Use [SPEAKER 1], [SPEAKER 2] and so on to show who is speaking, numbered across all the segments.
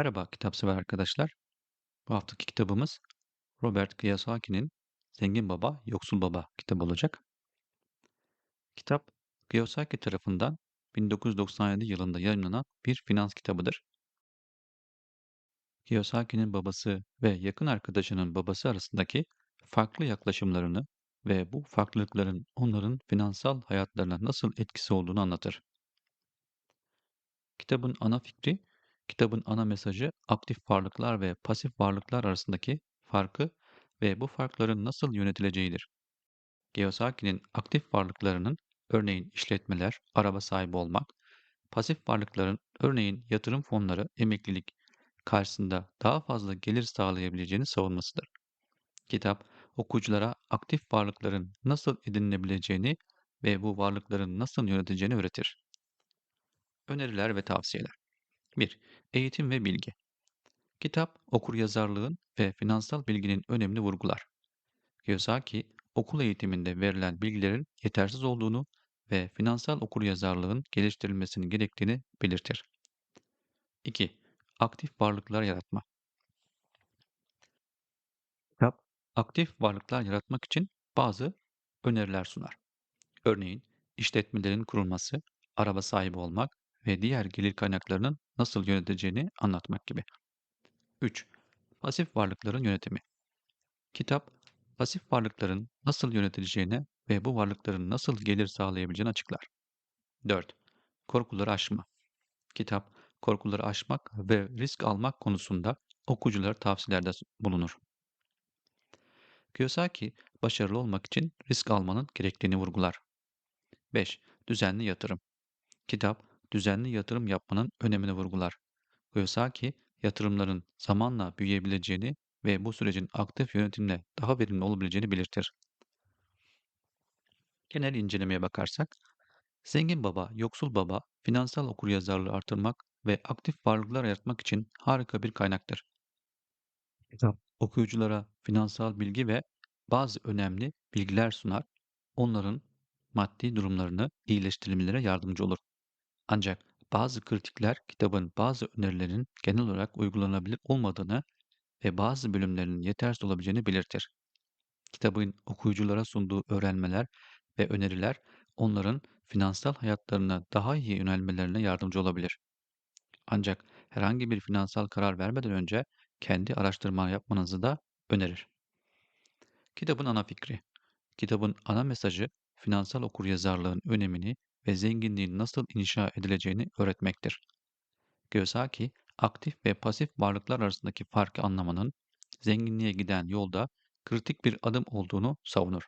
[SPEAKER 1] Merhaba kitapsever arkadaşlar. Bu haftaki kitabımız Robert Kiyosaki'nin Zengin Baba, Yoksul Baba kitabı olacak. Kitap Kiyosaki tarafından 1997 yılında yayınlanan bir finans kitabıdır. Kiyosaki'nin babası ve yakın arkadaşının babası arasındaki farklı yaklaşımlarını ve bu farklılıkların onların finansal hayatlarına nasıl etkisi olduğunu anlatır. Kitabın ana fikri, kitabın ana mesajı aktif varlıklar ve pasif varlıklar arasındaki farkı ve bu farkların nasıl yönetileceğidir. Kiyosaki'nin aktif varlıklarının örneğin işletmeler, araba sahibi olmak, pasif varlıkların örneğin yatırım fonları, emeklilik karşısında daha fazla gelir sağlayabileceğini savunmasıdır. Kitap, okuyuculara aktif varlıkların nasıl edinilebileceğini ve bu varlıkların nasıl yönetileceğini öğretir. Öneriler ve tavsiyeler 1. Eğitim ve bilgi. Kitap, okuryazarlığın ve finansal bilginin önemini vurgular. Kiyosaki, okul eğitiminde verilen bilgilerin yetersiz olduğunu ve finansal okuryazarlığın geliştirilmesinin gerektiğini belirtir. 2. Aktif varlıklar yaratma. Kitap, aktif varlıklar yaratmak için bazı öneriler sunar. Örneğin, işletmelerin kurulması, araba sahibi olmak ve diğer gelir kaynaklarının nasıl yönetileceğini anlatmak gibi. 3. Pasif varlıkların yönetimi. Kitap, pasif varlıkların nasıl yönetileceğine ve bu varlıkların nasıl gelir sağlayabileceğini açıklar. 4. Korkuları aşma. Kitap, korkuları aşmak ve risk almak konusunda okuyuculara tavsiyelerde bulunur. Kiyosaki, başarılı olmak için risk almanın gerektiğini vurgular. 5. Düzenli yatırım. Kitap, düzenli yatırım yapmanın önemini vurgular. Kiyosaki, yatırımların zamanla büyüyebileceğini ve bu sürecin aktif yönetimle daha verimli olabileceğini belirtir. Genel incelemeye bakarsak, zengin baba, yoksul baba, finansal okuryazarlığı artırmak ve aktif varlıklar yaratmak için harika bir kaynaktır. Kitap, okuyuculara finansal bilgi ve bazı önemli bilgiler sunar, onların maddi durumlarını iyileştirmelere yardımcı olur. Ancak bazı kritikler kitabın bazı önerilerin genel olarak uygulanabilir olmadığını ve bazı bölümlerinin yetersiz olabileceğini belirtir. Kitabın okuyuculara sunduğu öğrenmeler ve öneriler onların finansal hayatlarına daha iyi yönelmelerine yardımcı olabilir. Ancak herhangi bir finansal karar vermeden önce kendi araştırma yapmanızı da önerir. Kitabın ana fikri Kitabın ana mesajı finansal okuryazarlığın önemini ve zenginliğin nasıl inşa edileceğini öğretmektir. Kiyosaki, aktif ve pasif varlıklar arasındaki farkı anlamanın zenginliğe giden yolda kritik bir adım olduğunu savunur.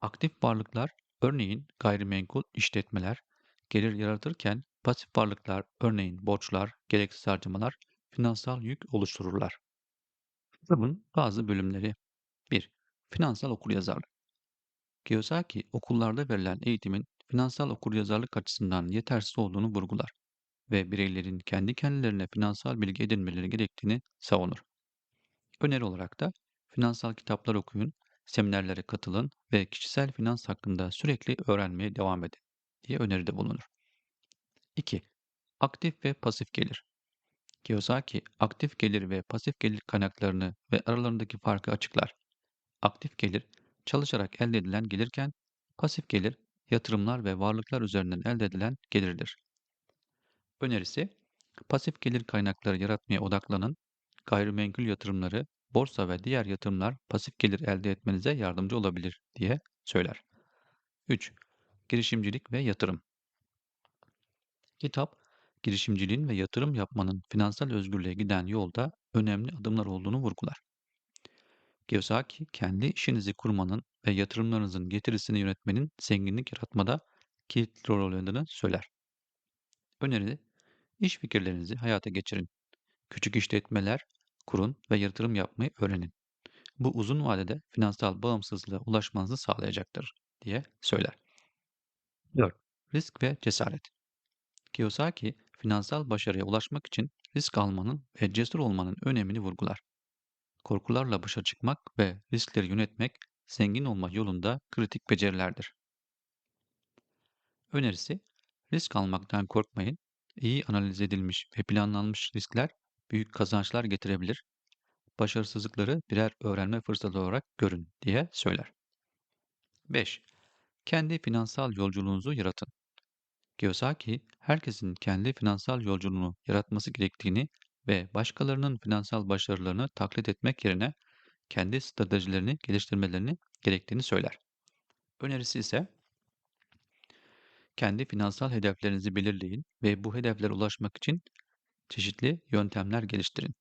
[SPEAKER 1] Aktif varlıklar, örneğin gayrimenkul işletmeler, gelir yaratırken pasif varlıklar, örneğin borçlar, gereksiz harcamalar, finansal yük oluştururlar. Kitabın bazı bölümleri 1. Finansal okuryazarlık Kiyosaki, okullarda verilen eğitimin finansal okuryazarlık açısından yetersiz olduğunu vurgular ve bireylerin kendi kendilerine finansal bilgi edinmeleri gerektiğini savunur. Öneri olarak da finansal kitaplar okuyun, seminerlere katılın ve kişisel finans hakkında sürekli öğrenmeye devam edin diye öneride bulunur. 2. Aktif ve pasif gelir. Kiyosaki, aktif gelir ve pasif gelir kaynaklarını ve aralarındaki farkı açıklar. Aktif gelir, çalışarak elde edilen gelirken, pasif gelir, yatırımlar ve varlıklar üzerinden elde edilen gelirdir. Önerisi, pasif gelir kaynakları yaratmaya odaklanın, gayrimenkul yatırımları, borsa ve diğer yatırımlar pasif gelir elde etmenize yardımcı olabilir diye söyler. 3. Girişimcilik ve yatırım. Kitap, girişimciliğin ve yatırım yapmanın finansal özgürlüğe giden yolda önemli adımlar olduğunu vurgular. Kiyosaki, kendi işinizi kurmanın ve yatırımlarınızın getirisini yönetmenin zenginlik yaratmada kilit rol oynadığını söyler. Öneri, iş fikirlerinizi hayata geçirin. Küçük işletmeler kurun ve yatırım yapmayı öğrenin. Bu uzun vadede finansal bağımsızlığa ulaşmanızı sağlayacaktır diye söyler. 4. Risk ve cesaret. Kiyosaki, finansal başarıya ulaşmak için risk almanın ve cesur olmanın önemini vurgular. Korkularla başa çıkmak ve riskleri yönetmek zengin olma yolunda kritik becerilerdir. Önerisi, risk almaktan korkmayın, İyi analiz edilmiş ve planlanmış riskler büyük kazançlar getirebilir. Başarısızlıkları birer öğrenme fırsatı olarak görün diye söyler. 5. Kendi finansal yolculuğunuzu yaratın. Kiyosaki, herkesin kendi finansal yolculuğunu yaratması gerektiğini ve başkalarının finansal başarılarını taklit etmek yerine kendi stratejilerini geliştirmelerini gerektiğini söyler. Önerisi ise kendi finansal hedeflerinizi belirleyin ve bu hedeflere ulaşmak için çeşitli yöntemler geliştirin.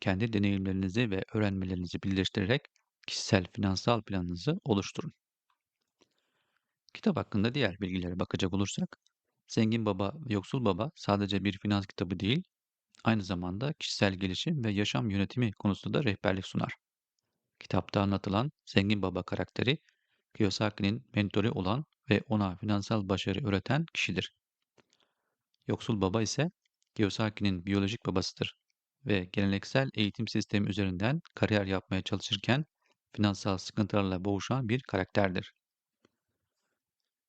[SPEAKER 1] Kendi deneyimlerinizi ve öğrenmelerinizi birleştirerek kişisel finansal planınızı oluşturun. Kitap hakkında diğer bilgilere bakacak olursak, Zengin Baba ve Yoksul Baba sadece bir finans kitabı değil, aynı zamanda kişisel gelişim ve yaşam yönetimi konusunda da rehberlik sunar. Kitapta anlatılan Zengin Baba karakteri, Kiyosaki'nin mentoru olan ve ona finansal başarı öğreten kişidir. Yoksul Baba ise Kiyosaki'nin biyolojik babasıdır ve geleneksel eğitim sistemi üzerinden kariyer yapmaya çalışırken finansal sıkıntılarla boğuşan bir karakterdir.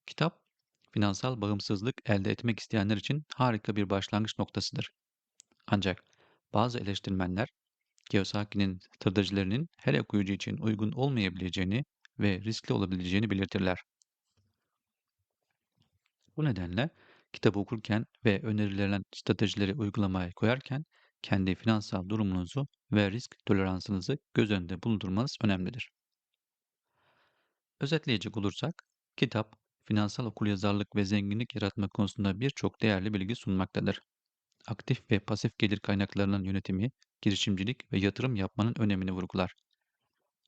[SPEAKER 1] Kitap, finansal bağımsızlık elde etmek isteyenler için harika bir başlangıç noktasıdır. Ancak bazı eleştirmenler Kiyosaki'nin stratejilerinin her okuyucu için uygun olmayabileceğini ve riskli olabileceğini belirtirler. Bu nedenle kitabı okurken ve önerilen stratejileri uygulamaya koyarken kendi finansal durumunuzu ve risk toleransınızı göz önünde bulundurmanız önemlidir. Özetleyecek olursak, kitap, finansal okuryazarlık ve zenginlik yaratma konusunda birçok değerli bilgi sunmaktadır. Aktif ve pasif gelir kaynaklarının yönetimi, girişimcilik ve yatırım yapmanın önemini vurgular.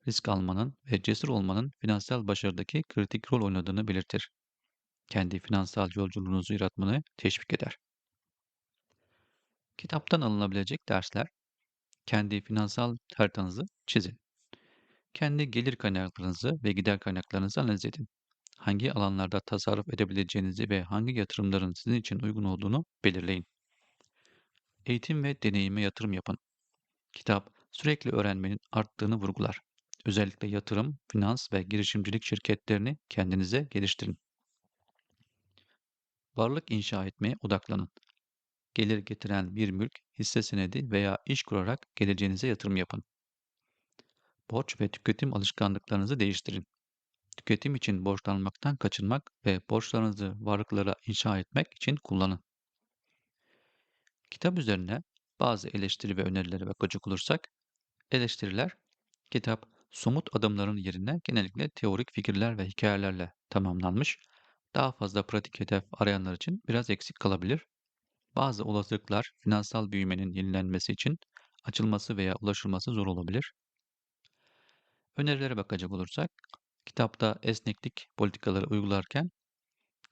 [SPEAKER 1] Risk almanın ve cesur olmanın finansal başarıdaki kritik rol oynadığını belirtir. Kendi finansal yolculuğunuzu yaratmanı teşvik eder. Kitaptan alınabilecek dersler, kendi finansal haritanızı çizin. Kendi gelir kaynaklarınızı ve gider kaynaklarınızı analiz edin. Hangi alanlarda tasarruf edebileceğinizi ve hangi yatırımların sizin için uygun olduğunu belirleyin. Eğitim ve deneyime yatırım yapın. Kitap sürekli öğrenmenin arttığını vurgular. Özellikle yatırım, finans ve girişimcilik şirketlerini kendinize geliştirin. Varlık inşa etmeye odaklanın. Gelir getiren bir mülk, hisse senedi veya iş kurarak geleceğinize yatırım yapın. Borç ve tüketim alışkanlıklarınızı değiştirin. Tüketim için borçlanmaktan kaçınmak ve borçlarınızı varlıklara inşa etmek için kullanın. Kitap üzerine bazı eleştiri ve önerilere bakacak olursak, eleştiriler, kitap somut adımların yerine genellikle teorik fikirler ve hikayelerle tamamlanmış, daha fazla pratik hedef arayanlar için biraz eksik kalabilir. Bazı olasılıklar finansal büyümenin yenilenmesi için açılması veya ulaşılması zor olabilir. Önerilere bakacak olursak, kitapta esneklik politikaları uygularken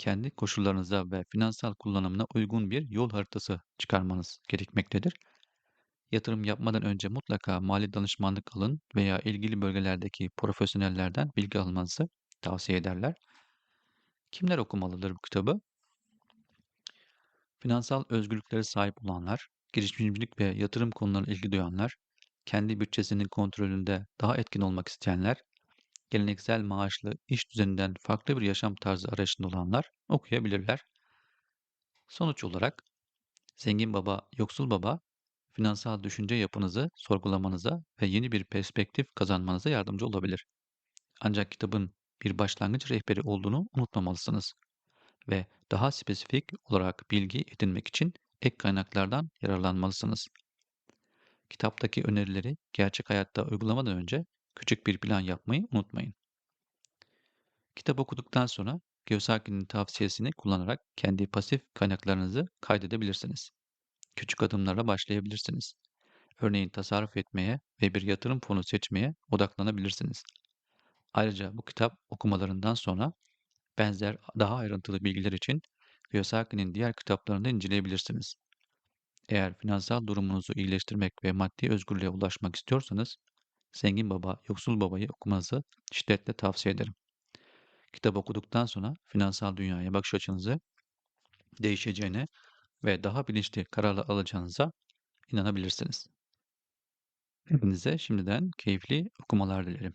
[SPEAKER 1] kendi koşullarınıza ve finansal kullanımına uygun bir yol haritası çıkarmanız gerekmektedir. Yatırım yapmadan önce mutlaka mali danışmanlık alın veya ilgili bölgelerdeki profesyonellerden bilgi almanızı tavsiye ederler. Kimler okumalıdır bu kitabı? Finansal özgürlüklere sahip olanlar, girişimcilik ve yatırım konularına ilgi duyanlar, kendi bütçesinin kontrolünde daha etkin olmak isteyenler, geleneksel maaşlı iş düzeninden farklı bir yaşam tarzı arayışında olanlar okuyabilirler. Sonuç olarak Zengin Baba, Yoksul Baba finansal düşünce yapınızı sorgulamanıza ve yeni bir perspektif kazanmanıza yardımcı olabilir. Ancak kitabın bir başlangıç rehberi olduğunu unutmamalısınız ve daha spesifik olarak bilgi edinmek için ek kaynaklardan yararlanmalısınız. Kitaptaki önerileri gerçek hayatta uygulamadan önce küçük bir plan yapmayı unutmayın. Kitap okuduktan sonra Kiyosaki'nin tavsiyesini kullanarak kendi pasif kaynaklarınızı kaydedebilirsiniz. Küçük adımlarla başlayabilirsiniz. Örneğin tasarruf etmeye ve bir yatırım fonu seçmeye odaklanabilirsiniz. Ayrıca bu kitap okumalarından sonra benzer daha ayrıntılı bilgiler için Kiyosaki'nin diğer kitaplarını inceleyebilirsiniz. Eğer finansal durumunuzu iyileştirmek ve maddi özgürlüğe ulaşmak istiyorsanız, Zengin Baba, Yoksul Baba'yı okumanızı şiddetle tavsiye ederim. Kitap okuduktan sonra finansal dünyaya bakış açınızı değişeceğine ve daha bilinçli kararlar alacağınıza inanabilirsiniz. Hepinize şimdiden keyifli okumalar dilerim.